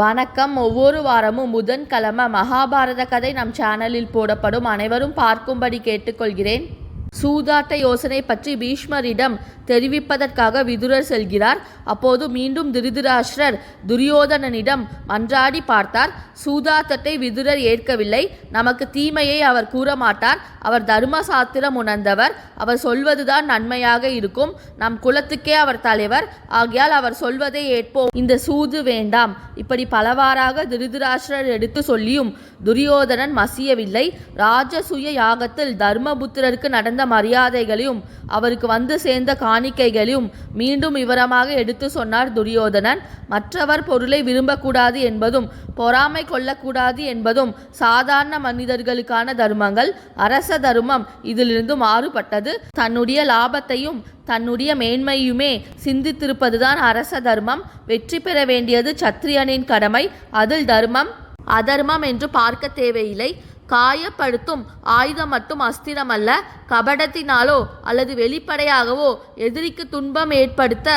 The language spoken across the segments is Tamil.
வணக்கம். ஒவ்வொரு வாரமும் புதன்கிழமை மகாபாரத கதை நம் சேனலில் போடப்படும். அனைவரும் பார்க்கும்படி கேட்டுக்கொள்கிறேன். சூதாட்ட யோசனை பற்றி பீஷ்மரிடம் தெரிவிப்பதற்காக விதுரர் செல்கிறார். அப்போது மீண்டும் திருதராஷ்டிரர் துரியோதனனிடம் மன்றாடி பார்த்தார். சூதாட்டத்தை விதுரர் ஏற்கவில்லை. நமக்கு தீமையை அவர் கூற மாட்டார் அவர் தர்ம சாத்திரம் உணர்ந்தவர். அவர் சொல்வதுதான் நன்மையாக இருக்கும். நம் குலத்துக்கே அவர் தலைவர். ஆகையால் அவர் சொல்வதை ஏற்போம். இந்த சூது வேண்டாம். இப்படி பலவாறாக திருதராஷ்டிரர் எடுத்து சொல்லியும் துரியோதனன் மசியவில்லை. ராஜசூய யாகத்தில் தர்மபுத்திரருக்கு நடந்த மரியாதைகளையும் அவருக்கு வந்து சேர்ந்த காணிக்கைகளையும் மீண்டும் விவரமாக எடுத்து சொன்னார் துரியோதனன். மற்றவர் பொருளை விரும்பக்கூடாது என்பதும் பொறாமை கொள்ளக்கூடாது என்பதும் சாதாரண மனிதர்களுக்கான தர்மங்கள். அரச தர்மம் இதிலிருந்து மாறுபட்டது. தன்னுடைய லாபத்தையும் தன்னுடைய மேன்மையுமே சிந்தித்திருப்பதுதான் அரச தர்மம். வெற்றி பெற வேண்டியது சத்திரியனின் கடமை. அதில் தர்மம் அதர்மம் என்று பார்க்க தேவையில்லை. காயப்படுத்தும் ஆயுதம் மட்டும் அஸ்திரமல்ல கபடத்தினாலோ அல்லது வெளிப்படையாகவோ எதிரிக்கு துன்பம் ஏற்படுத்த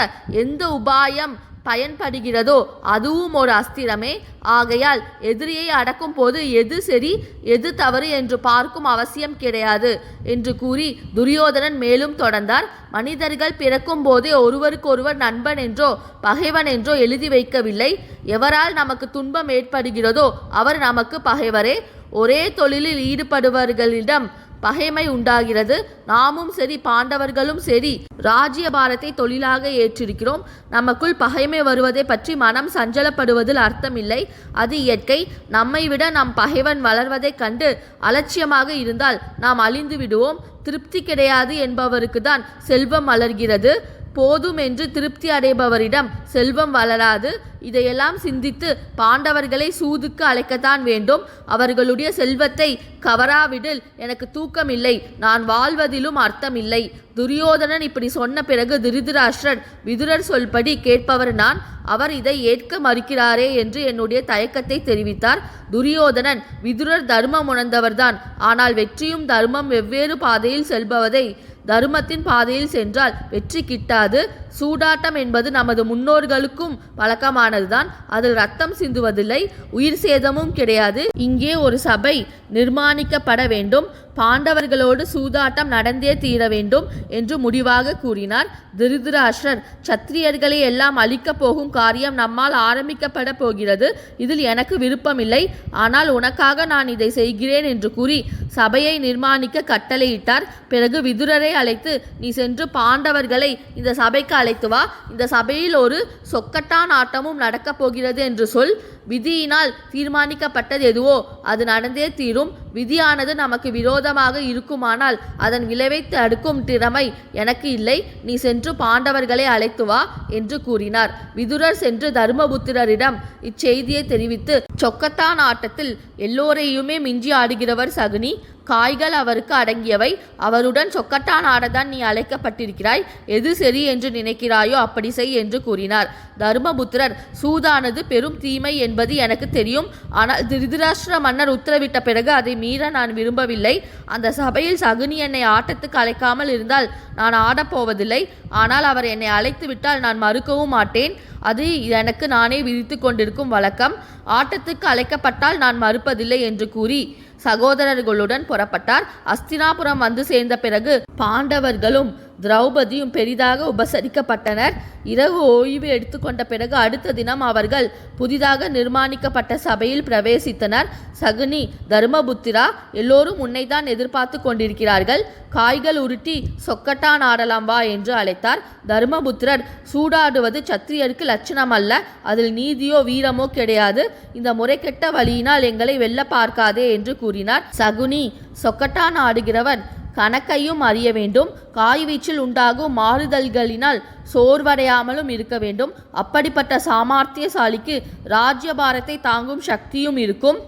எந்த உபாயம் பயன்படுகிறதோ அதுவும் ஒரு அஸ்திரமே. ஆகையால் எதிரியை அடக்கும் போது எது சரி எது தவறு என்று பார்க்கும் அவசியம் கிடையாது என்று கூறி துரியோதனன் மேலும் தொடர்ந்தார். மனிதர்கள் பிறக்கும் போதே ஒருவருக்கொருவர் நண்பன் என்றோ பகைவன் என்றோ எழுதி வைக்கவில்லை. எவரால் நமக்கு துன்பம் ஏற்படுகிறதோ அவர் நமக்கு பகைவரே. ஒரே தொழிலில் ஈடுபடுபவர்களிடம் பகைமை உண்டாகிறது. நாமும் சரி பாண்டவர்களும் சரி ராஜ்யபாரத்தை தொழிலாக ஏற்றிருக்கிறோம். நமக்குள் பகைமை வருவதை பற்றி மனம் சஞ்சலப்படுவதில் அர்த்தமில்லை. அது இயற்கை. நம்மை விட நம் பகைவன் வளர்வதைக் கண்டு அலட்சியமாக இருந்தால் நாம் அழிந்து விடுவோம் திருப்தி கிடையாது என்பவருக்கு தான் செல்வம் வளர்கிறது போதும் என்று திருப்தி அடைபவரிடம் செல்வம் வளராது. இதையெல்லாம் சிந்தித்து பாண்டவர்களை சூதுக்கு அழைக்கத்தான் வேண்டும். அவர்களுடைய செல்வத்தை கவராவிடில் எனக்கு தூக்கமில்லை. நான் வாழ்வதிலும் அர்த்தமில்லை. துரியோதனன் இப்படி சொன்ன பிறகு திருதராஷ்டிரன் விதுரர் சொல்படி கேட்பவர் நான். அவர் இதை ஏற்க மறுக்கிறாரே என்று என்னுடைய தயக்கத்தை தெரிவித்தார். துரியோதனன் விதுரர் தர்மம் உணர்ந்தவர்தான். ஆனால் வெற்றியும் தர்மம் வெவ்வேறு பாதையில் செல்பவதை தர்மத்தின் பாதையில் சென்றால் வெற்றி கிட்டாது. சூடாட்டம் என்பது நமது முன்னோர்களுக்கும் வழக்கமானதுதான் அதில் ரத்தம் சிந்துவதில்லை உயிர் சேதமும் கிடையாது. இங்கே ஒரு சபை நிர்மாணிக்கப்பட வேண்டும். பாண்டவர்களோடு சூதாட்டம் நடந்தே தீர வேண்டும் என்று முடிவாக கூறினார். திருதராஷ்டர் சத்திரியர்களை எல்லாம் அழிக்கப் போகும் காரியம் நம்மால் ஆரம்பிக்கப்பட போகிறது. இதில் எனக்கு விருப்பமில்லை. ஆனால் உனக்காக நான் இதை செய்கிறேன் என்று கூறி சபையை நிர்மாணிக்க கட்டளையிட்டார். பிறகு விதுரரை அழைத்து நீ சென்று பாண்டவர்களை இந்த சபைக்கு அழைத்து வா. இந்த சபையில் ஒரு சொக்கட்டான் ஆட்டமும் நடக்கப் போகிறது என்று சொல். விதியினால் தீர்மானிக்கப்பட்டது எதுவோ அது நடந்தே தீரும். விதியானது நமக்கு விரோதமாக இருக்குமானால் அதன் விளைவை தடுக்கும் திறமை எனக்கு இல்லை. நீ சென்று பாண்டவர்களை அழைத்து வா என்று கூறினார். விதுரர் சென்று தர்மபுத்திரரிடம் இச்செய்தியை தெரிவித்து சொக்கத்தான் ஆட்டத்தில் எல்லோரையுமே மிஞ்சி ஆடுகிறவர் சகுனி. காய்கள் அவருக்கு அடங்கியவை. அவருடன் சொக்கட்டான் ஆடதான் நீ அழைக்கப்பட்டிருக்கிறாய். எது சரி என்று நினைக்கிறாயோ அப்படி செய் என்று கூறினார். தர்மபுத்திரர் சூதானது பெரும் தீமை என்பது எனக்கு தெரியும். ஆனால் திருதராஷ்டிர மன்னர் உத்தரவிட்ட பிறகு அதை மீற நான் விரும்பவில்லை. அந்த சபையில் சகுனி என்னை ஆட்டத்துக்கு அழைக்காமல் இருந்தால் நான் ஆடப்போவதில்லை. ஆனால் அவர் என்னை அழைத்து விட்டால் நான் மறுக்கவும் மாட்டேன். அது எனக்கு நானே விதித்து கொண்டிருக்கும் வழக்கம். ஆட்டத்துக்கு அழைக்கப்பட்டால் நான் மறுப்பதில்லை என்று கூறி சகோதரர்களுடன் புறப்பட்டார். அஸ்தினாபுரம் வந்து சேர்ந்த பிறகு பாண்டவர்களும் திரௌபதியும் பெரிதாக உபசரிக்கப்பட்டனர். இரவு ஓய்வு எடுத்துக்கொண்ட பிறகு அடுத்த தினம் அவர்கள் புதிதாக நிர்மாணிக்கப்பட்ட சபையில் பிரவேசித்தனர். சகுனி தர்மபுத்திரா எல்லோரும் உன்னைதான் எதிர்பார்த்து கொண்டிருக்கிறார்கள். காய்கள் உருட்டி சொக்கட்டான் ஆடலாம் வா என்று அழைத்தார். தர்மபுத்திரர் சூடாடுவது சத்திரியருக்கு லட்சணம் அல்ல அதில் நீதியோ வீரமோ கிடையாது. இந்த முறைகெட்ட வழியினால் எங்களை வெல்ல பார்க்காதே என்று கூறினார். சகுனி சொக்கட்டான் ஆடுகிறவன் கணக்கையும் அறிய வேண்டும். காய்வீச்சில் உண்டாகும் மாறுதல்களினால் சோர்வடையாமலும் இருக்க வேண்டும். அப்படிப்பட்ட சாமர்த்தியசாலிக்கு ராஜ்யபாரத்தை தாங்கும் சக்தியும் இருக்கும்.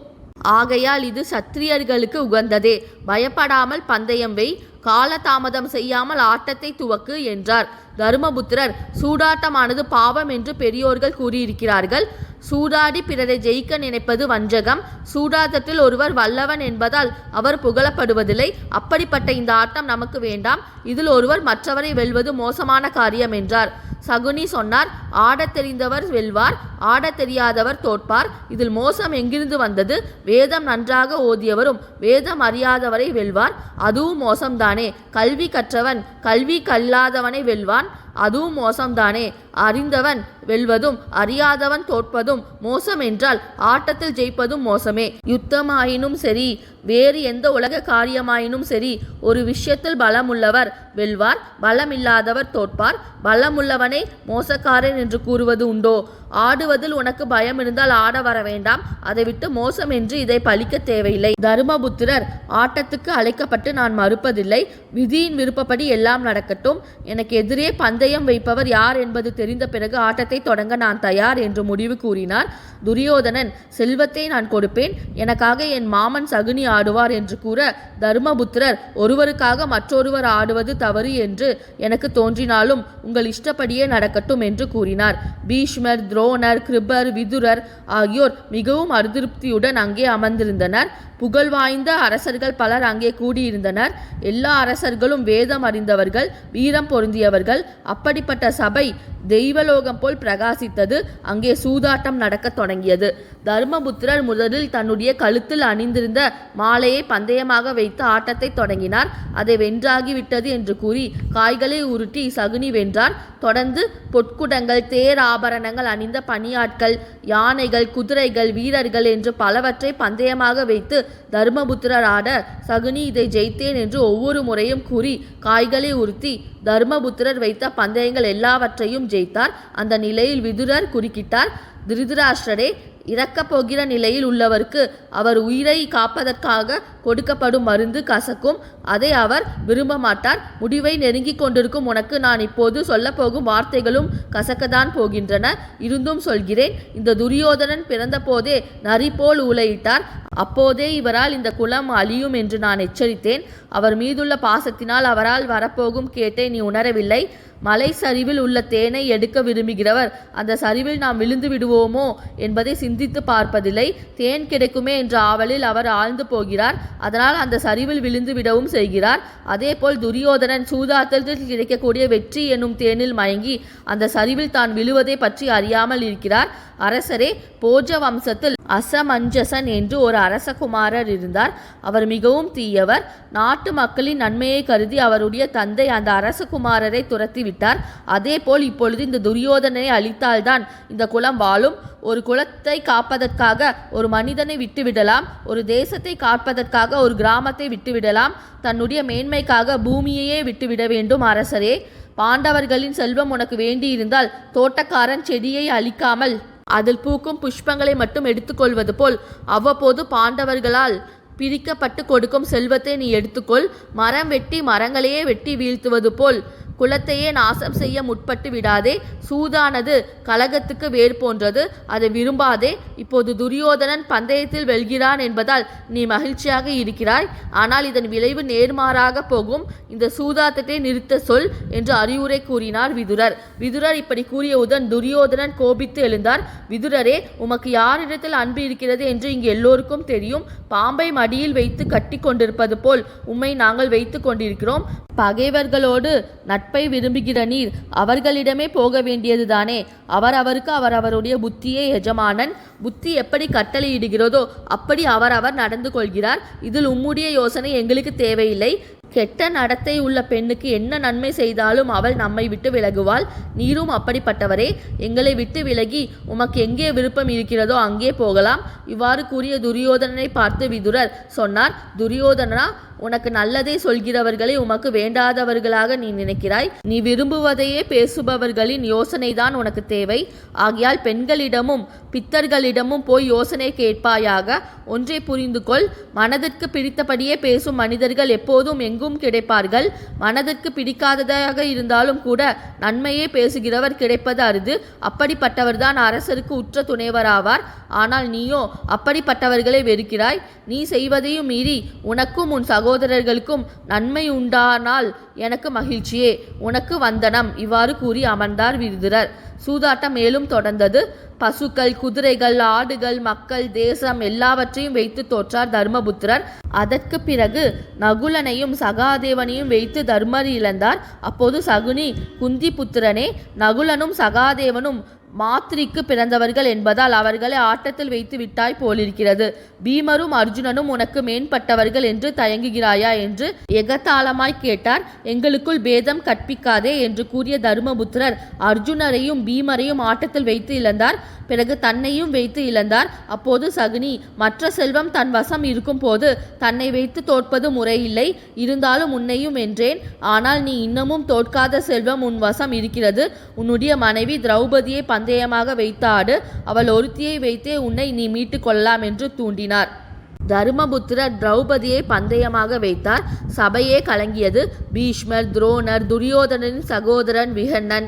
ஆகையால் இது சத்திரியர்களுக்கு உகந்ததே. பயப்படாமல் பந்தயம் வை. காலதாமதம் செய்யாமல் ஆட்டத்தை துவக்கு என்றார். தருமபுத்திரர் சூதாட்டமானது பாவம் என்று பெரியோர்கள் கூறியிருக்கிறார்கள். சூதாடி பிறரை ஜெயிக்க நினைப்பது வஞ்சகம். சூதாட்டத்தில் ஒருவர் வல்லவன் என்பதால் அவர் புகழப்படுவதில்லை. அப்படிப்பட்ட இந்த ஆட்டம் நமக்கு வேண்டாம். இதில் ஒருவர் மற்றவரை வெல்வது மோசமான காரியம் என்றார். சகுனி சொன்னார் ஆடத் தெரிந்தவர் வெல்வார் ஆடத் தெரியாதவர் தோற்பார். இதில் மோசம் எங்கிருந்து வந்தது? வேதம் நன்றாக ஓதியவரும் வேதம் அறியாதவரை வெல்வார். அதுவும் மோசம்தானே. கல்வி கற்றவன் கல்வி கல்லாதவனை வெல்வான். அதுவும் மோசம்தானே. அறிந்தவன் வெல்வதும் அறியாதவன் தோற்பதும் மோசம் என்றால் ஆட்டத்தில் ஜெயிப்பதும் மோசமே. யுத்தமாயினும் சரி வேறு எந்த உலக காரியமாயினும் சரி ஒரு விஷயத்தில் பலமுள்ளவர். வெல்வார் பலமில்லாதவர் தோற்பார். பலமுள்ளவனை மோசக்காரன் என்று கூறுவது உண்டோ? ஆடுவதில் உனக்கு பயம் இருந்தால் ஆட வர வேண்டாம். அதை விட்டு மோசம் என்று இதை பழிக்க தேவையில்லை. தருமபுத்திரர் ஆட்டத்துக்கு அழைக்கப்பட்டு நான் மறுப்பதில்லை. விதியின் விருப்பப்படி எல்லாம் நடக்கட்டும். எனக்கு எதிரே பந்தயம் வைப்பவர் யார் என்பது தெரிந்த பிறகு ஆட்டத்தை தொடங்க நான் தயார் என்று முடிவு கூறினார். துரியோதனன் செல்வத்தை நான் கொடுப்பேன். எனக்காக என் மாமன் சகுனி ஆடுவார் என்று கூற தருமபுத்திரர் ஒருவருக்காக மற்றொருவர் ஆடுவது தவறு என்று எனக்கு தோன்றினாலும் உங்கள் இஷ்டப்படியே நடக்கட்டும் என்று கூறினார். பீஷ்மர் துரோணர் கிருபர் விதுரர் ஆகியோர் மிகவும் அதிருப்தியுடன் அங்கே அமர்ந்திருந்தனர். புகழ் வாய்ந்த அரசர்கள் பலர் அங்கே கூடியிருந்தனர். எல்லா அரசர்களும் வேதம் அறிந்தவர்கள் வீரம் பொருந்தியவர்கள். அப்படிப்பட்ட சபை தெய்வலோகம் போல் பிரகாசித்தது. அங்கே சூதாட்டம் நடக்கத் தொடங்கியது. தர்மபுத்திரர் முதலில் தன்னுடைய கழுத்தில் அணிந்திருந்த மாலையை பந்தயமாக வைத்து ஆட்டத்தை தொடங்கினார். அதை வென்றாகிவிட்டது என்று கூறி காய்களை உருட்டி சகுனி வென்றார். தொடர்ந்து பொற்குடங்கள் தேர் ஆபரணங்கள் அணிந்த பணியாட்கள் யானைகள் குதிரைகள் வீரர்கள் என்று பலவற்றை பந்தயமாக வைத்து தர்மபுத்திரர் ஆட சகுனி இதை ஜெயித்தேன் என்று ஒவ்வொரு முறையும் கூறி காய்களை உறுத்தி தர்மபுத்திரர் வைத்த பந்தயங்கள் எல்லாவற்றையும் ஜெயித்தார். அந்த நிலையில் விதுரர் குறுக்கிட்டார். திருதராஷ்டரே இறக்கப் போகிற நிலையில் உள்ளவருக்கு அவர் உயிரை காப்பதற்காக கொடுக்கப்படும் மருந்து கசக்கும். அதை அவர் விரும்ப மாட்டார். முடிவை நெருங்கிக் கொண்டிருக்கும் உனக்கு நான் இப்போது சொல்லப்போகும் வார்த்தைகளும் கசக்கத்தான் போகின்றன. இருந்தும் சொல்கிறேன் இந்த துரியோதனன் பிறந்தபோதே நரி போல் ஊழையிட்டார் அப்போதே இவரால் இந்த குலம் அழியும் என்று நான் எச்சரித்தேன். அவர் மீதுள்ள பாசத்தினால் அவரால் வரப்போகும் கேட்டை நீ உணரவில்லை. மலை சரிவில் உள்ள தேனை எடுக்க விரும்புகிறவர் அந்த சரிவில் நாம் விழுந்து விடுவோமோ என்பதை சிந்தித்து பார்ப்பதில்லை. தேன் கிடைக்குமே என்ற ஆவலில் அவர் ஆழ்ந்து போகிறார். அதனால் அந்த சரிவில் விழுந்து விடவும் செய்கிறார். அதேபோல் துரியோதனன் சூதாட்டத்தில் கிடைக்கக்கூடிய வெற்றி என்னும் தேனில் மயங்கி அந்த சரிவில் தான் விழுவதை பற்றி அறியாமல் இருக்கிறார். அரசரே போஜ வம்சத்தில் அசமஞ்சசன் என்று ஒரு அரசகுமாரர் இருந்தார். அவர் மிகவும் தீயவர். நாட்டு மக்களின் நன்மையை கருதி அவருடைய தந்தை அந்த அரசகுமாரரை துரத்தி விட்டார். அதேபோல் இப்பொழுது இந்த துரியோதனை அழித்தால்தான் இந்த குலம் வாழும். ஒரு குலத்தை காப்பதற்காக ஒரு மனிதனை விட்டுவிடலாம். ஒரு தேசத்தை காப்பதற்காக ஒரு கிராமத்தை விட்டுவிடலாம். தன்னுடைய மேன்மைக்காக பூமியையே விட்டுவிட வேண்டும் அரசரே. பாண்டவர்களின் செல்வம் உனக்கு வேண்டியிருந்தால் தோட்டக்காரன் செடியை அழிக்காமல் அதில் பூக்கும் புஷ்பங்களை மட்டும் எடுத்துக்கொள்வது போல் அவ்வப்போது பாண்டவர்களால் பிரிக்கப்பட்டு கொடுக்கும் செல்வத்தை நீ எடுத்துக்கொள். மரம் வெட்டி மரங்களையே வெட்டி வீழ்த்துவது போல் குலத்தையே நாசம் செய்ய முற்பட்டு விடாதே. சூதானது கலகத்துக்கு வேர் போன்றது. அதை விரும்பாதே. இப்போது துரியோதனன் பந்தயத்தில் வெல்கிறான் என்பதால் நீ மகிழ்ச்சியாக இருக்கிறாய். ஆனால் இதன் விளைவு நேர்மாறாக போகும். இந்த சூதாட்டத்தை நிறுத்த சொல் என்று அறிவுரை கூறினார் விதுரர். விதுரர் இப்படி கூறியவுடன் துரியோதனன் கோபித்து எழுந்தார். விதுரரே உமக்கு யாரிடத்தில் அன்பு இருக்கிறது என்று இங்கு எல்லோருக்கும் தெரியும். பாம்பை மடியில் வைத்து கட்டி கொண்டிருப்பது போல் உம்மை நாங்கள் வைத்து கொண்டிருக்கிறோம். பகைவர்களோடு நட்பு விரும்புகிற நீர் அவர்களிடமே போக வேண்டியதுதானே. அவர் அவருக்கு அவர் அவருடைய புத்தியே எஜமானன். புத்தி எப்படி கட்டளையிடுகிறதோ அப்படி அவர் அவர் நடந்து கொள்கிறார். இதில் உம்முடைய யோசனை எங்களுக்கு தேவையில்லை. கெட்ட நடத்தை உள்ள பெண்ணுக்கு என்ன நன்மை செய்தாலும் அவள் நம்மை விட்டு விலகுவாள். நீரும் அப்படிப்பட்டவரே எங்களை விட்டு விலகி உமக்கு எங்கே விருப்பம் இருக்கிறதோ அங்கே போகலாம். இவ்வாறு கூறிய துரியோதனனை பார்த்து விதுரர் சொன்னார் துரியோதனா உனக்கு நல்லதே சொல்கிறவர்களை உமக்கு வேண்டாதவர்களாக நீ நினைக்கிறாய். நீ விரும்புவதையே பேசுபவர்களின் யோசனைதான் உனக்கு தேவை. ஆகையால் பெண்களிடமும் பித்தர்களிடமும் போய் யோசனை கேட்பாயாக. ஒன்றை புரிந்து கொள் மனதிற்கு பிடித்தபடியே பேசும் மனிதர்கள் எப்போதும் எங்கும் கிடைப்பார்கள். மனதிற்கு பிடிக்காததாக இருந்தாலும் கூட நன்மையே பேசுகிறவர் கிடைப்பது அரிது. அப்படிப்பட்டவர்தான் அரசருக்கு உற்ற துணைவராவார். ஆனால் நீயோ அப்படிப்பட்டவர்களை வெறுக்கிறாய். நீ செய்வதையும் மீறி உனக்கும் உன் சகோதரர்களுக்கும் நன்மை உண்டானால் எனக்கு மகிழ்ச்சியே. உனக்கு வந்தனம். இவ்வாறு கூறி அமர்ந்தார் விருதுரர் சூதாட்டம் மேலும் தொடர்ந்தது. பசுக்கள் குதிரைகள் ஆடுகள் மக்கள் தேசம் எல்லாவற்றையும் வைத்து தோற்றார் தர்மபுத்திரர். அதற்கு பிறகு நகுலனையும் சகாதேவனையும் வைத்து தர்மர் இழந்தார். அப்போது சகுனி குந்தி புத்திரனே நகுலனும் சகாதேவனும் மாத்ரிக்கு பிறந்தவர்கள் என்பதால் அவர்களை ஆட்டத்தில் வைத்து விட்டாய் போலிருக்கிறது. பீமரும் அர்ஜுனனும் உனக்கு மேம்பட்டவர்கள் என்று தயங்குகிறாயா என்று எகத்தாளமாய் கேட்டார். எங்களுக்குள் பேதம் கற்பிக்காதே என்று கூறிய தருமபுத்திரர் அர்ஜுனரையும் பீமரையும் ஆட்டத்தில் வைத்து இழந்தார். பிறகு தன்னையும் வைத்து இழந்தார். அப்போது சகுனி மற்ற செல்வம் தன் வசம் இருக்கும் போது தன்னை வைத்து தோற்பது முறையில்லை. இருந்தாலும் உன்னையும் என்றேன் ஆனால் நீ இன்னமும் தோற்காத செல்வம் உன் வசம் இருக்கிறது. உன்னுடைய மனைவி திரௌபதியை பந்தயமாக வைத்தாடு. அவள் ஒருத்தியை வைத்தே உன்னை நீ மீட்டு கொள்ளலாம் என்று தூண்டினார். தருமபுத்திரர் திரௌபதியை பந்தயமாக வைத்தார். சபையே கலங்கியது. பீஷ்மர் துரோணர் துரியோதனின் சகோதரன் விகண்ணன்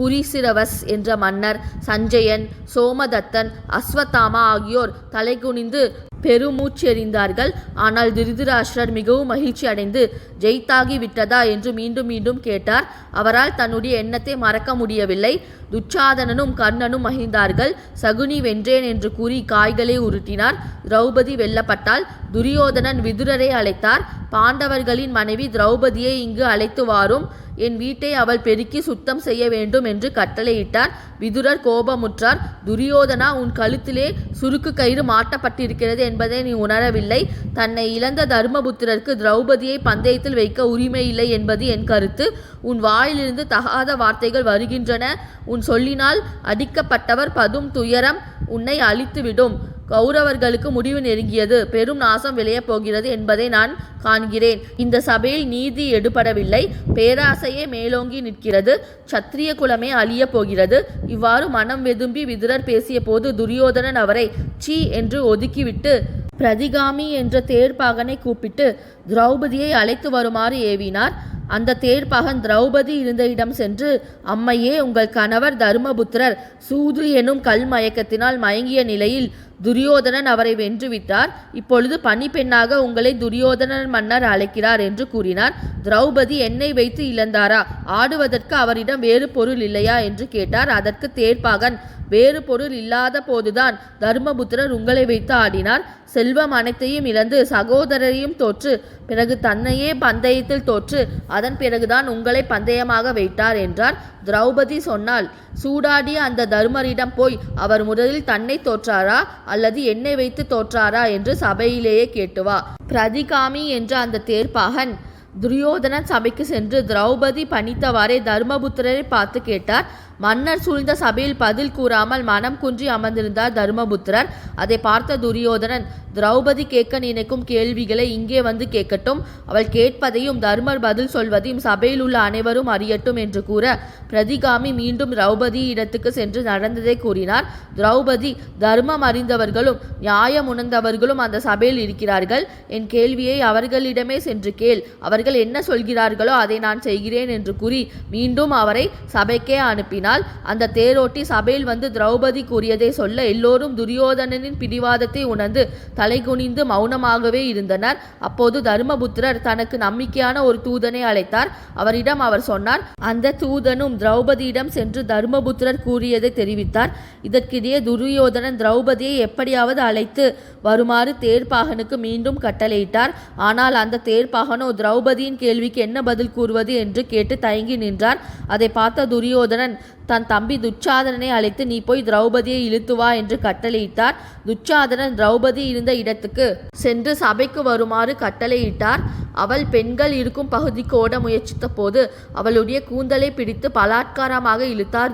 புரிசிரவஸ் என்ற மன்னர் சஞ்சயன் சோமதத்தன் அஸ்வத்தாமா ஆகியோர் தலைகுனிந்து பெருமூச்செறிந்தார்கள். ஆனால் திருதராஷ்டிரர் மிகவும் மகிழ்ச்சி அடைந்து ஜெயித்தாகி விட்டதா? என்று மீண்டும் மீண்டும் கேட்டார். அவரால் தன்னுடைய எண்ணத்தை மறக்க முடியவில்லை. துச்சாதனனும் கர்ணனும் மகிழ்ந்தார்கள். சகுனி வென்றேன் என்று கூறி காய்களை உருட்டினார். திரௌபதி வெல்லப்பட்டால் துரியோதனன் விதுரரை அழைத்தார். பாண்டவர்களின் மனைவி திரௌபதியை இங்கு அழைத்து வாரும். என் வீட்டை அவள் பெருக்கி சுத்தம் செய்ய வேண்டும் என்று கட்டளையிட்டார். விதுரர் கோபமுற்றார். துரியோதனா உன் கழுத்திலே சுருக்கு கயிறு மாட்டப்பட்டிருக்கிறது என்பதை நீ உணரவில்லை. தன்னை இழந்த தர்மபுத்திரருக்கு திரௌபதியை பந்தயத்தில் வைக்க உரிமை இல்லை என்பது என் கருத்து. உன் வாயிலிருந்து தகாத வார்த்தைகள் வருகின்றன. உன் சொல்லினால் அடிக்கப்பட்டவர் பதும் துயரம் உன்னை அழித்துவிடும். கௌரவர்களுக்கு முடிவு நெருங்கியது. பெரும் நாசம் விளையப் போகிறது என்பதை நான் காண்கிறேன். இந்த சபையில் நீதி எடுபடவில்லை. பேராசையே மேலோங்கி நிற்கிறது. சத்திரிய குலமே அழிய போகிறது. இவ்வாறு மனம் வெதும்பி விதுரர் பேசிய போது துரியோதனன் அவரை சீ என்று ஒதுக்கிவிட்டு பிரதிகாமி என்ற தேர்ப்பாகனை கூப்பிட்டு திரௌபதியை அழைத்து வருமாறு ஏவினார். அந்த தேர்ப்பாகன் திரௌபதி இருந்த இடம் சென்று அம்மையே உங்கள் கணவர் தருமபுத்திரர் சூது எனும் கல் மயக்கத்தினால் மயங்கிய நிலையில் துரியோதனன் அவரை வென்றுவிட்டார். இப்பொழுது பணிப்பெண்ணாக உங்களை துரியோதனன் மன்னர் அழைக்கிறார் என்று கூறினார். திரௌபதி என்னை வைத்து இழந்தாரா? ஆடுவதற்கு அவரிடம் வேறு பொருள் இல்லையா? என்று கேட்டார். அதற்கு தேர்ப்பாகன் வேறு பொருள் இல்லாத போதுதான் தர்மபுத்திரர் உங்களை வைத்து ஆடினார். செல்வம் அனைத்தையும் இழந்து சகோதரரையும் தோற்று பிறகு தன்னையே பந்தயத்தில் தோற்று அதன் பிறகுதான் உங்களை பந்தயமாக வைத்தார் என்றார். திரௌபதி சொன்னால் சூடாடிய அந்த தருமரிடம் போய் அவர் முதலில் தன்னை தோற்றாரா? அல்லது என்னை வைத்து தோற்றாரா? என்று சபையிலேயே கேட்டுவா. பிரதிகாமி என்ற அந்த தேர்ப்பாகன் துரியோதனன் சபைக்கு சென்று திரௌபதி பணித்தவாறே தர்மபுத்திரரை பார்த்து கேட்டார். மன்னர் சூழ்ந்த சபையில் பதில் கூறாமல் மனம் குன்றி அமர்ந்திருந்தார் தருமபுத்திரர். அதை பார்த்த துரியோதனன் திரௌபதி கேட்க நினைக்கும் கேள்விகளை இங்கே வந்து கேட்கட்டும். அவள் கேட்பதையும் தர்மர் பதில் சொல்வதையும் சபையில் உள்ள அனைவரும் அறியட்டும் என்று கூற பிரதிகாமி மீண்டும் திரௌபதி இடத்துக்கு சென்று நடந்ததை கூறினார். திரௌபதி தர்மம் அறிந்தவர்களும் நியாயம் உணர்ந்தவர்களும் அந்த சபையில் இருக்கிறார்கள். என் கேள்வியை அவர்களிடமே சென்று கேள். அவர்கள் என்ன சொல்கிறார்களோ அதை நான் செய்கிறேன் என்று கூறி மீண்டும் அவரை சபைக்கே அனுப்பினார். அந்த தேரோட்டி சபையில் வந்து திரௌபதி கூறியதை சொல்ல எல்லோரும் துரியோதனனின் பிடிவாதத்தை உணர்ந்து தலைகுனிந்து மௌனமாகவே இருந்தனர். அப்போது தருமபுத்திரர் தனக்கு நம்பிக்கையான ஒரு தூதனை அழைத்தார். அவரிடம் அவர் சொன்னார் அந்த தூதனும் திரௌபதியிடம் சென்று தருமபுத்திரர் கூறியதை தெரிவித்தார். இதற்கிடையே துரியோதனன் திரௌபதியை எப்படியாவது அழைத்து வருமாறு தேர்ப்பாகனுக்கு மீண்டும் கட்டளையிட்டார். ஆனால் அந்த தேர்ப்பாகனோ திரௌபதியின் கேள்விக்கு என்ன பதில் கூறுவது என்று கேட்டு தயங்கி நின்றார். அதை பார்த்த துரியோதனன் தன் தம்பி துச்சாதனனை அழைத்து நீ போய் திரௌபதியை இழுத்து வா என்று கட்டளையிட்டார். துச்சாதனன் திரௌபதி இருந்த இடத்துக்கு சென்று சபைக்கு வருமாறு கட்டளையிட்டார். அவள் பெண்கள் இருக்கும் பகுதிக்கு ஓட முயற்சித்த போது அவளுடைய கூந்தலை பிடித்து பலாத்காரமாக இழுத்தார்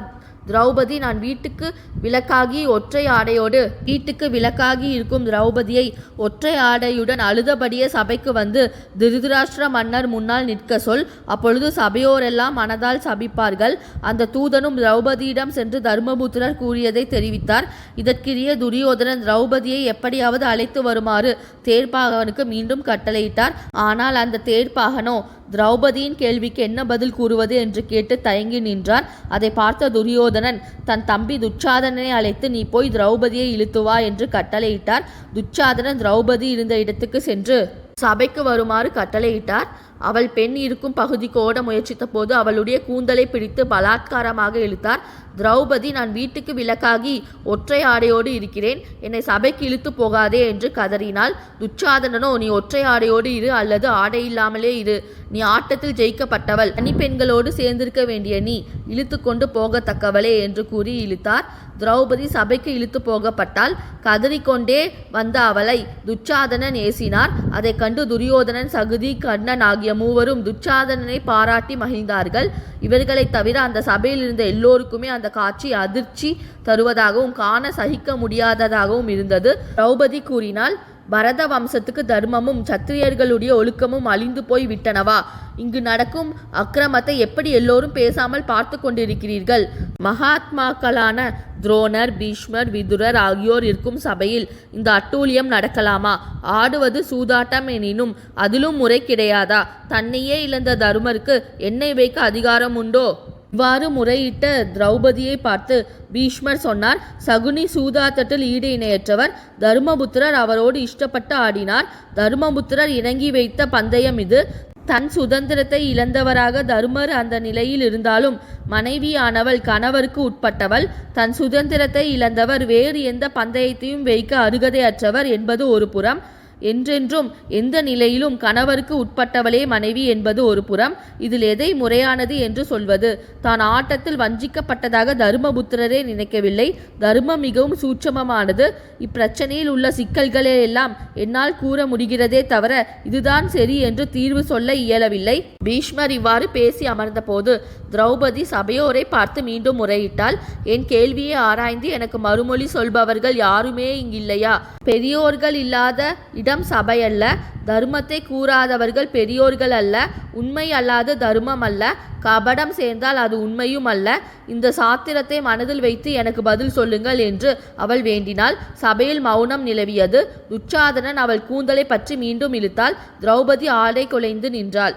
திரௌபதி நான் வீட்டுக்கு விளக்காகி ஒற்றை ஆடையோடு வீட்டுக்கு விளக்காகி இருக்கும் திரௌபதியை ஒற்றை ஆடையுடன் அழுதபடியே சபைக்கு வந்து திருதராஷ்டிர மன்னர் முன்னால் நிற்க சொல். அப்பொழுது சபையோரெல்லாம் மனதால் சபிப்பார்கள். அந்த தூதனும் திரௌபதியிடம் சென்று தர்மபுத்திரர் கூறியதை தெரிவித்தார். இதற்கிடையே துரியோதனன் திரௌபதியை எப்படியாவது அழைத்து வருமாறு தேர்ப்பாகவனுக்கு மீண்டும் கட்டளையிட்டார். ஆனால் அந்த தேர்ப்பாகனோ திரௌபதியின் கேள்விக்கு என்ன பதில் கூறுவது என்று கேட்டு தயங்கி நின்றான். அதை பார்த்த துரியோதனன் தன் தம்பி துச்சாதனனை அழைத்து நீ போய் திரௌபதியை இழுத்து வா என்று கட்டளையிட்டார். துச்சாதனன் திரௌபதி இருந்த இடத்துக்கு சென்று சபைக்கு வருமாறு கட்டளையிட்டார். அவள் பெண் இருக்கும் பகுதிக்கு ஓட முயற்சித்த போது அவளுடைய கூந்தலை பிடித்து பலாத்காரமாக இழுத்தார். திரௌபதி நான் வீட்டுக்கு விலக்காகி ஒற்றை ஆடையோடு இருக்கிறேன். என்னை சபைக்கு இழுத்து போகாதே என்று கதறினாள். துச்சாதனனோ நீ ஒற்றை ஆடையோடு இரு அல்லது ஆடை இல்லாமலே இரு. நீ ஆட்டத்தில் ஜெயிக்கப்பட்டவள். தனி பெண்களோடு சேர்ந்திருக்க வேண்டிய நீ இழுத்து கொண்டு போகத்தக்கவளே என்று கூறி இழுத்தார். திரௌபதி சபைக்கு இழுத்து போகப்பட்டால் கதறிக்கொண்டே வந்த அவளை துச்சாதனன் ஏசினார். அதைக் கண்டு துரியோதனன் சகுதி கண்ணன் ஆகிய மூவரும் துச்சாதனனை பாராட்டி மகிழ்ந்தார்கள். இவர்களைத் தவிர அந்த சபையில் இருந்த எல்லோருக்குமே அந்த காட்சி அதிர்ச்சி தருவதாகவும் காண சகிக்க முடியாததாகவும் இருந்தது. திரௌபதி கூறினாள் பரத வம்சத்துக்கு தர்மமும் சத்திரியர்களுடைய ஒழுக்கமும் அழிந்து போய் விட்டனவா? இங்கு நடக்கும் அக்கிரமத்தை எப்படி எல்லோரும் பேசாமல் பார்த்து கொண்டிருக்கிறீர்கள்? மகாத்மாக்களான துரோணர் பீஷ்மர் விதுரர் ஆகியோர் இருக்கும் சபையில் இந்த அட்டூழியம் நடக்கலாமா? ஆடுவது சூதாட்டம் எனினும் அதிலும் முறை கிடையாதா? தன்னையே இழந்த தருமருக்கு என்னை வைக்க அதிகாரம் உண்டோ? இவ்வாறு முறையிட்ட திரௌபதியை பார்த்து பீஷ்மர் சொன்னார் சகுனி சூதாட்டத்தில் ஈடு இணையற்றவர் தருமபுத்திரர் அவரோடு இஷ்டப்பட்டு ஆடினார். தருமபுத்திரர் இணங்கி வைத்த பந்தயம் இது. தன் சுதந்திரத்தை இழந்தவராக தருமர் அந்த நிலையில் இருந்தாலும் மனைவியானவள் கணவருக்கு உட்பட்டவள் தன் சுதந்திரத்தை இழந்தவர் வேறு எந்த பந்தயத்தையும் வைக்க அருகதையற்றவர் என்பது ஒரு புறம். என்றென்றும் எந்த நிலையிலும் கணவருக்கு உட்பட்டவளே மனைவி என்பது ஒரு புறம் இதில் எதை முறையானது என்று சொல்வது? தான் ஆட்டத்தில் வஞ்சிக்கப்பட்டதாக தருமபுத்திரரே நினைக்கவில்லை. தர்மம் மிகவும் சூட்சமமானது. இப்பிரச்சனையில் உள்ள சிக்கல்களே எல்லாம் என்னால் கூற முடிகிறதே தவிர இதுதான் சரி என்று தீர்வு சொல்ல இயலவில்லை. பீஷ்மர் இவ்வாறு பேசி அமர்ந்தபோது திரௌபதி சபையோரை பார்த்து மீண்டும் முறையிட்டால் என் கேள்வியை ஆராய்ந்து எனக்கு மறுமொழி சொல்பவர்கள் யாருமே இங்கில்லையா? பெரியோர்கள் இல்லாத இடம் சபையல்ல. தர்மத்தை கூறாதவர்கள் பெரியோர்கள் அல்ல. உண்மை அல்லாத தர்மம் அல்ல. கபடம் சேர்ந்தால் அது உண்மையும் அல்ல. இந்த சாத்திரத்தை மனதில் வைத்து எனக்கு பதில் சொல்லுங்கள் என்று அவள் வேண்டினாள். சபையில் மௌனம் நிலவியது. துச்சாதனன் அவள் கூந்தலை பற்றி மீண்டும் இழுத்தாள். திரௌபதி ஆடை குலைந்து நின்றாள்.